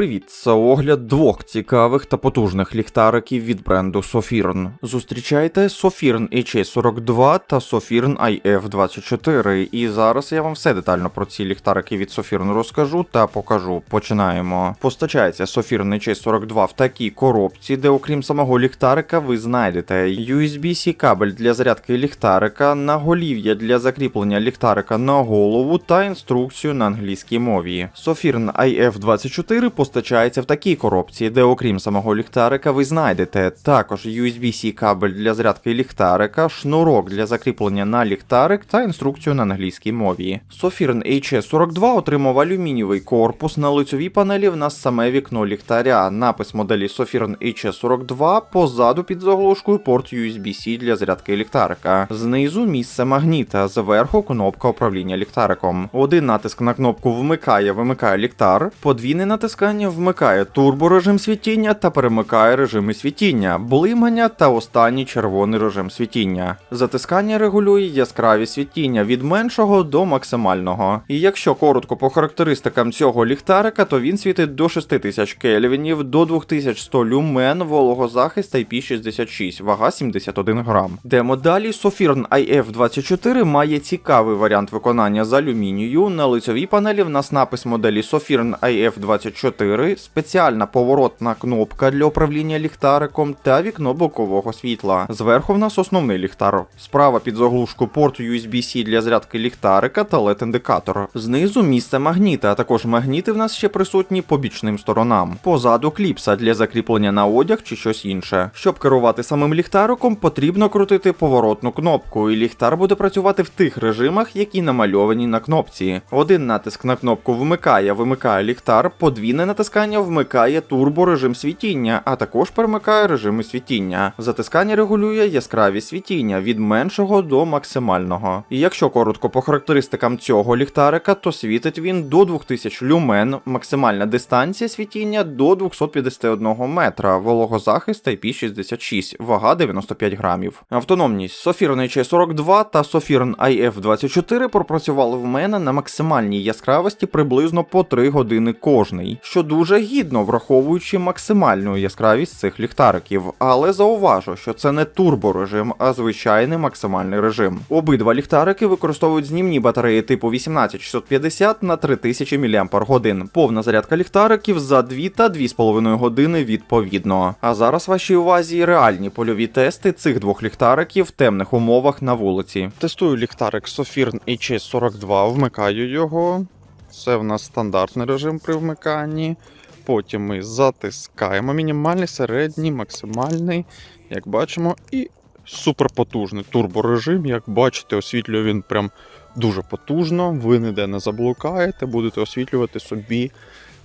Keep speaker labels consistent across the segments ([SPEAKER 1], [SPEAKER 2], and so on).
[SPEAKER 1] Привіт, це огляд двох цікавих та потужних ліхтариків від бренду Sofirn. Зустрічайте Sofirn HA42 та Sofirn IF24. І зараз я вам все детально про ці ліхтарики від Sofirn розкажу та покажу. Починаємо. Постачається Sofirn HA42 в такій коробці, де окрім самого ліхтарика ви знайдете USB-C кабель для зарядки ліхтарика, наголів'я для закріплення ліхтарика на голову та інструкцію на англійській мові. Sofirn IF24 постачається в такій коробці, де окрім самого ліхтарика ви знайдете також USB-C кабель для зарядки ліхтарика, шнурок для закріплення на ліхтарик та інструкцію на англійській мові. Sofirn HE42 отримав алюмінієвий корпус на лицьовій панелі в нас саме вікно ліхтаря, напис моделі Sofirn HE42, позаду під заглушкою порт USB-C для зарядки ліхтарика. Знизу місце магніта, зверху кнопка управління ліхтариком. Один натиск на кнопку вмикає, вимикає ліхтар, подвійне натискання вмикає турборежим світіння та перемикає режими світіння, блимання та останній червоний режим світіння. Затискання регулює яскравість світіння від меншого до максимального. І якщо коротко по характеристикам цього ліхтарика, то він світить до 6000 кельвінів, до 2100 люмен, вологозахист IP66, вага 71 грам. Демо далі Sofirn IF24 має цікавий варіант виконання з алюмінію. На лицьовій панелі в нас напис моделі Sofirn IF24, спеціальна поворотна кнопка для управління ліхтариком та вікно бокового світла. Зверху в нас основний ліхтар. Справа під заглушку порт USB-C для зарядки ліхтарика та LED-індикатор. Знизу місце магніта, а також магніти в нас ще присутні по бічним сторонам. Позаду кліпса для закріплення на одяг чи щось інше. Щоб керувати самим ліхтариком, потрібно крутити поворотну кнопку, і ліхтар буде працювати в тих режимах, які намальовані на кнопці. Один натиск на кнопку вмикає, вимикає ліхтар, подвійне натискання вмикає турборежим світіння, а також перемикає режими світіння. Затискання регулює яскравість світіння від меншого до максимального. І якщо коротко по характеристикам цього ліхтарика, то світить він до 2000 люмен, максимальна дистанція світіння до 251 метра, вологозахист IP66, вага 95 грамів. Автономність Sofirn HA42 та Sofirn IF24 пропрацювали в мене на максимальній яскравості приблизно по 3 години кожний, що дуже гідно враховуючи максимальну яскравість цих ліхтариків. Але зауважу, що це не турборежим, а звичайний максимальний режим. Обидва ліхтарики використовують знімні батареї типу 18650 на 3000 мАч. Повна зарядка ліхтариків за 2 та 2,5 години відповідно. А зараз вашій увазі реальні польові тести цих двох ліхтариків в темних умовах на вулиці. Тестую ліхтарик Sofirn HS42, вмикаю його. Це в нас стандартний режим при вмиканні. Потім ми затискаємо мінімальний, середній, максимальний, як бачимо, і суперпотужний турборежим. Як бачите, освітлює він прям дуже потужно. Ви ніде не заблукаєте, будете освітлювати собі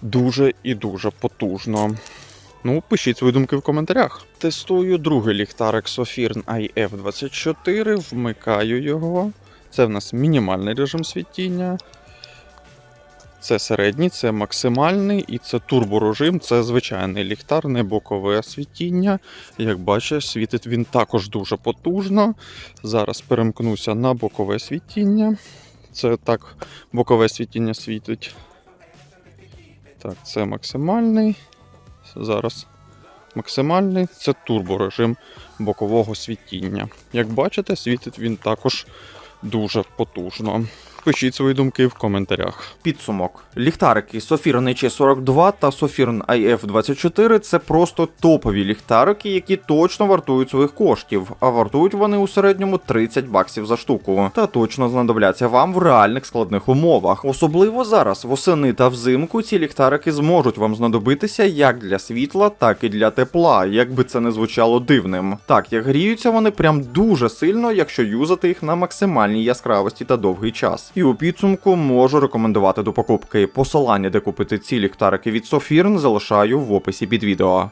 [SPEAKER 1] дуже і дуже потужно. Ну, пишіть свої думки в коментарях. Тестую другий ліхтарик Sofirn IF24, вмикаю його. Це в нас мінімальний режим світіння. Це середній, це максимальний і це турборежим, це звичайний ліхтар, не бокове світіння. Як бачите, світить він також дуже потужно. Зараз перемкнуся на бокове світіння. Це так, бокове світіння світить. Так, це максимальний. Зараз максимальний це турборежим бокового світіння. Як бачите, світить він також дуже потужно. Пишіть свої думки в коментарях. Підсумок. Ліхтарики Sofirn HE42 та Sofirn IF24 це просто топові ліхтарики, які точно вартують своїх коштів, а вартують вони у середньому 30 баксів за штуку. Та точно знадобляться вам в реальних складних умовах. Особливо зараз, восени та взимку, ці ліхтарики зможуть вам знадобитися як для світла, так і для тепла, як би це не звучало дивним. Так, як гріються вони прям дуже сильно, якщо юзати їх на максимальній яскравості та довгий час. І у підсумку можу рекомендувати до покупки. Посилання, де купити ці ліхтарики від Софірн, залишаю в описі під відео.